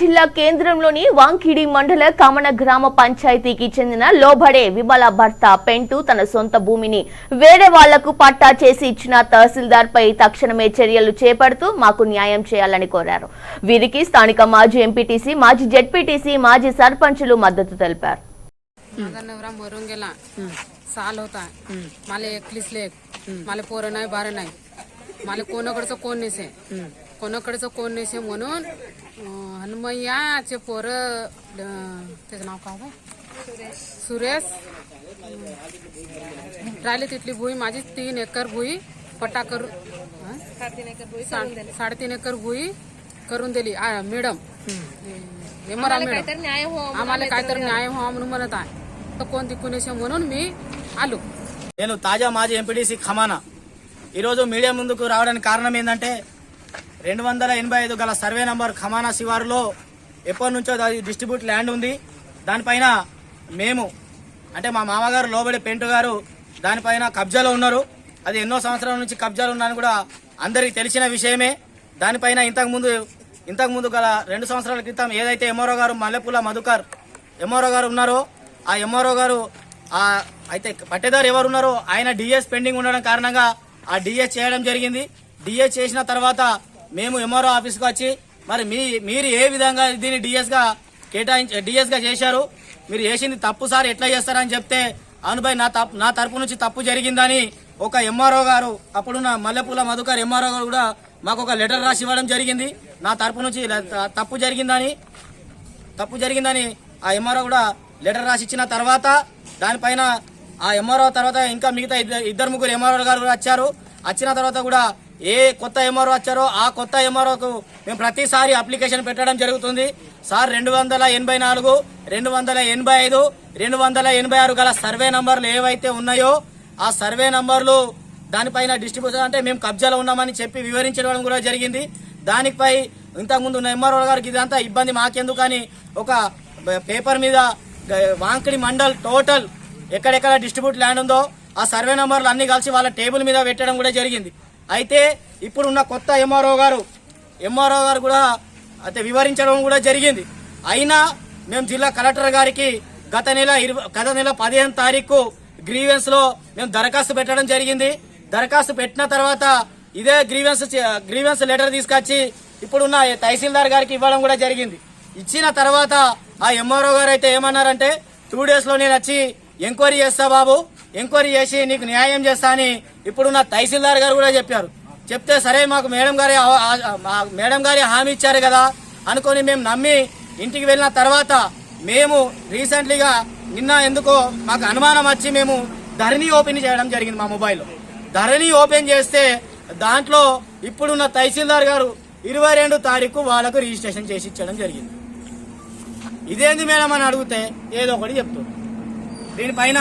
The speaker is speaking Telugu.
జిల్లా కేంద్రంలోని వాంకిడి మండల కమన గ్రామ పంచాయతీకి చెందిన లోబడే విమల భర్త పెంటు తన సొంత భూమిని వేరే వాళ్లకు పట్టా చేసి ఇచ్చిన తహసీల్దార్ పై తక్షణమే చర్యలు చేపడుతూ మాకు న్యాయం చేయాలని కోరారు వీరికి స్థానిక మాజీ ఎంపీటీసీ మాజీ జెడ్పీటీసీ మాజీ సర్పంచులు మద్దతు తెలిపారు अगर नवरा मरून गेला साल होता मला एकलीस लेख मला पोरं नाही बारं नाही मला कोणाकडचं कोण नसे कोणाकडचं कोण नसे म्हणून अं, हनुमय्याचे पोरं अं, त्याचं नाव काय गं? सुरेश अं, राहिली तिथली भुई माझी तीन एकर भुई पट्टा करून हं? सा- साडेतीन एकर भुई करून दिली आ, मॅडम एमरा मॅडम आम्हाला काहीतरी न्याय व्हावा म्हणून म्हणत आहे तर कोण तिकून म्हणून मी आलो నేను తాజా మాజీ ఎంపీటీసీ ఖమానా ఈరోజు మీడియా ముందుకు రావడానికి కారణం ఏంటంటే రెండు వందల ఎనభై ఐదు గల సర్వే నంబర్ ఖమానా శివారులో ఎప్పటి నుంచో అది డిస్ట్రిబ్యూట్ ల్యాండ్ ఉంది. దానిపైన మేము అంటే మా మామగారు లోబడి పెంటు గారు దానిపైన కబ్జాలో ఉన్నారు. అది ఎన్నో సంవత్సరాల నుంచి కబ్జాలు ఉన్నాను కూడా అందరికీ తెలిసిన విషయమే. దానిపైన ఇంతకుముందు ఇంతకుముందు గల రెండు సంవత్సరాల క్రితం ఏదైతే ఎంఆర్ఓ గారు మల్లెపూల మధుకర్ ఎంఆర్ఓ గారు ఉన్నారో ఆ ఎంఆర్ఓ గారు ఆ అయితే పట్టేదారు ఎవరు ఉన్నారో ఆయన డిఎస్ పెండింగ్ ఉండడం కారణంగా ఆ డిఎస్ చేయడం జరిగింది. డిఎస్ చేసిన తర్వాత మేము ఎంఆర్ఓ ఆఫీస్కి వచ్చి మరి మీ మీరు ఏ విధంగా దీన్ని డిఎస్గా కేటాయించ కేటాయించి చేశారు? మీరు చేసింది తప్పు సార్ ఎట్లా చేస్తారని చెప్తే అనుభయ్ నా తప్పు నా తరపు నుంచి తప్పు జరిగిందని ఒక ఎంఆర్ఓ గారు అప్పుడున్న మల్లెపూల మధుకర్ ఎంఆర్ఓ గారు కూడా మాకు ఒక లెటర్ రాసి ఇవ్వడం జరిగింది. నా తరపు నుంచి తప్పు జరిగిందని తప్పు జరిగిందని ఆ ఎంఆర్ఓ కూడా లెటర్ రాసి ఇచ్చిన తర్వాత దానిపైన ఆ ఎంఆర్ఓ తర్వాత ఇంకా మిగతా ఇద్దరు ఇద్దరు ముగ్గురు ఎంఆర్ఓ గారు కూడా వచ్చారు. వచ్చిన తర్వాత కూడా ఏ కొత్త ఎంఆర్ఓ వచ్చారో ఆ కొత్త ఎంఆర్ఓకు మేము ప్రతిసారి అప్లికేషన్ పెట్టడం జరుగుతుంది. సార్ రెండు వందల ఎనభై నాలుగు రెండు వందల ఎనభై ఐదు రెండు వందల ఎనభై ఆరు గల సర్వే నంబర్లు ఏవైతే ఉన్నాయో ఆ సర్వే నంబర్లు దానిపైన డిస్ట్రిబ్యూషన్ అంటే మేము కబ్జాలో ఉన్నామని చెప్పి వివరించడం కూడా జరిగింది. దానిపై ఇంతకుముందు ఉన్న ఎంఆర్ఓ గారికి ఇదంతా ఇబ్బంది మాకెందుకు అని ఒక పేపర్ మీద వాంకిడి మండల్ టోటల్ ఎక్కడెక్కడ డిస్ట్రిబ్యూట్ ల్యాండ్ ఉందో ఆ సర్వే నంబర్లు అన్ని కలిసి వాళ్ళ టేబుల్ మీద పెట్టడం కూడా జరిగింది. అయితే ఇప్పుడున్న కొత్త ఎంఆర్ఓ గారు ఎంఆర్ఓ గారు కూడా అయితే వివరించడం కూడా జరిగింది. అయినా మేము జిల్లా కలెక్టర్ గారికి గత నెల ఇరవై గత నెల పదిహేను తారీఖు గ్రీవెన్స్లో మేము దరఖాస్తు పెట్టడం జరిగింది. దరఖాస్తు పెట్టిన తర్వాత ఇదే గ్రీవెన్స్ గ్రీవెన్స్ లెటర్ తీసుకొచ్చి ఇప్పుడున్న తహసీల్దార్ గారికి ఇవ్వడం కూడా జరిగింది. ఇచ్చిన తర్వాత ఆ ఎంఆర్ఓ గారు అయితే ఏమన్నారంటే టూ డేస్లో నేను వచ్చి ఎంక్వైరీ చేస్తా బాబు. ఎంక్వైరీ చేసి నీకు న్యాయం చేస్తా అని ఇప్పుడున్న తహసీల్దార్ గారు కూడా చెప్పారు. చెప్తే సరే మాకు మేడం గారి మేడం గారి హామీ ఇచ్చారు కదా అనుకొని మేము నమ్మి ఇంటికి వెళ్ళిన తర్వాత మేము రీసెంట్లీగా నిన్న ఎందుకో మాకు అనుమానం వచ్చి మేము ధరణి ఓపెన్ చేయడం జరిగింది మా మొబైల్లో. ధరణి ఓపెన్ చేస్తే దాంట్లో ఇప్పుడున్న తహసీల్దార్ గారు ఇరవై రెండు తారీఖు వాళ్ళకు రిజిస్ట్రేషన్ చేసి ఇచ్చడం జరిగింది. ఇదేంది మేడం అని అడిగితే ఏదో ఒకటి చెప్తుంది. దీనిపైన